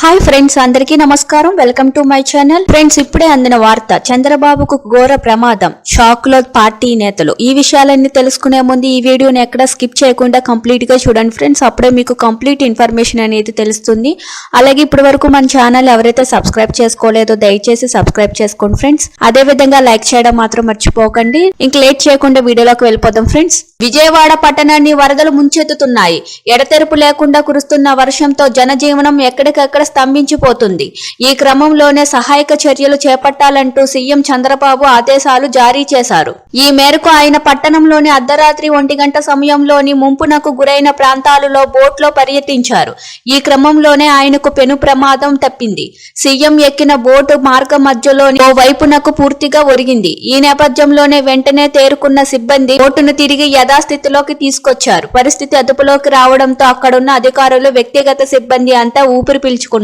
Hi friends అందరికీ నమస్కారం. Welcome to my channel friends ఇప్పుడే అందిన వార్త చంద్రబాబుకు ఘోర ప్రమాదం షాక్లో పార్టీ నేతలు. ఈ విషయాలన్నీ తెలుసుకునే ముందు ఈ వీడియోని ఎక్కడ స్కిప్ చేయకుండా కంప్లీట్గా చూడండి ఫ్రెండ్స్ అప్పుడే మీకు కంప్లీట్ ఇన్ఫర్మేషన్ అనేది తెలుస్తుంది. అలాగే ఇప్పటి వరకు మన ఛానల్ ఎవరైతే సబ్స్క్రైబ్ చేసుకోలేదో దయచేసి సబ్స్క్రైబ్ చేసుకోండి ఫ్రెండ్స్ అదే విధంగా లైక్ చేయడం మాత్రం మర్చిపోకండి. ఇంక లేట్ చేయకుండా వీడియోలోకి వెళ్ళిపోదాం ఫ్రెండ్స్ విజయవాడ పట్టణాన్ని వరదలు ముంచెత్తుతున్నాయి. ఎడతెరుపు లేకుండా కురుస్తున్న వర్షంతో జనజీవనం ఎక్కడికక్కడ స్తంభించిపోతుంది. ఈ క్రమంలోనే సహాయక చర్యలు చేపట్టాలంటూ సీఎం చంద్రబాబు ఆదేశాలు జారీ చేశారు. ఈ మేరకు ఆయన పట్టణంలోని అర్ధరాత్రి ఒంటి గంట సమయంలోని ముంపునకు గురైన ప్రాంతాలలో బోట్లో పర్యటించారు. ఈ క్రమంలోనే ఆయనకు పెను ప్రమాదం తప్పింది. సీఎం ఎక్కిన బోటు మార్గ మధ్యలోని ఓ వైపునకు పూర్తిగా ఒరిగింది. ఈ నేపథ్యంలోనే వెంటనే తేరుకున్న సిబ్బంది బోటును తిరిగి యథాస్థితిలోకి తీసుకొచ్చారు. పరిస్థితి అదుపులోకి రావడంతో అక్కడున్న అధికారులు వ్యక్తిగత సిబ్బంది అంతా ఊపిరి పీల్చుకున్నారు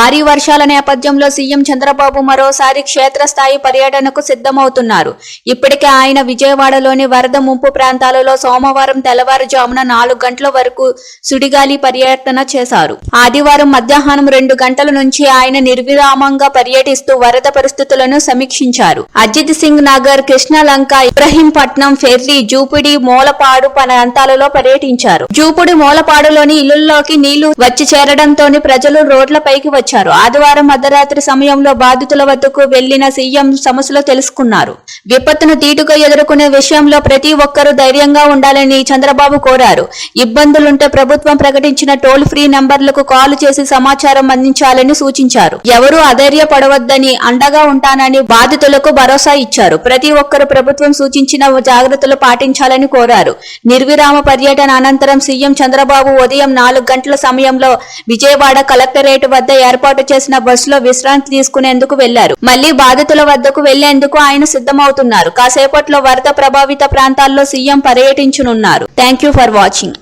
భారీ వర్షాల నేపథ్యంలో సీఎం చంద్రబాబు మరోసారి క్షేత్రస్థాయి పర్యటనకు సిద్ధమవుతున్నారు. ఇప్పటికే ఆయన విజయవాడలోని వరద ముంపు ప్రాంతాలలో సోమవారం తెల్లవారుజామున నాలుగు గంటల వరకు సుడిగాలి పర్యటన చేశారు. ఆదివారం మధ్యాహ్నం రెండు గంటల నుంచి ఆయన నిర్విరామంగా పర్యటిస్తూ వరద పరిస్థితులను సమీక్షించారు. అజిత్ సింగ్ నగర్ కృష్ణలంక ఇబ్రహీంపట్నం ఫెర్రీ జూపిడి మూలపాడు ప్రాంతాలలో పర్యటించారు. జూపుడి మూలపాడులోని ఇళ్ళలోకి నీళ్ళు వచ్చి చేరడంతో ప్రజలు రోడ్ల పైకి వచ్చారు. ఆదివారం అర్ధరాత్రి సమయంలో బాధితుల వద్దకు వెళ్ళిన సీఎం సమస్యలు తెలుసుకున్నారు. విపత్తును తీటుగా ఎదుర్కొనే విషయంలో ప్రతి ఒక్కరూ ధైర్యంగా ఉండాలని చంద్రబాబు కోరారు. ఇబ్బందులుంటే ప్రభుత్వం ప్రకటించిన టోల్ ఫ్రీ నంబర్లకు కాల్ చేసి సమాచారం అందించాలని సూచించారు. ఎవరూ అధైర్యపడవద్దని అండగా ఉంటానని బాధితులకు భరోసా ఇచ్చారు. ప్రతి ఒక్కరూ ప్రభుత్వం సూచించిన జాగ్రత్తలు పాటించాలని కోరారు. నిర్విరామ పర్యటన అనంతరం సీఎం చంద్రబాబు ఉదయం నాలుగు గంటల సమయంలో విజయవాడ కలెక్టరేట్ వద్ద ఏర్పాటు చేసిన బస్సులో విశ్రాంతి తీసుకునేందుకు వెళ్ళారు. మళ్ళీ బాధితుల వద్దకు వెళ్ళేందుకు ఆయన సిద్ధమవుతున్నారు. కాసేపట్లో వరద ప్రభావిత ప్రాంతాల్లో సీఎం పర్యటించనున్నారు. Thank you for watching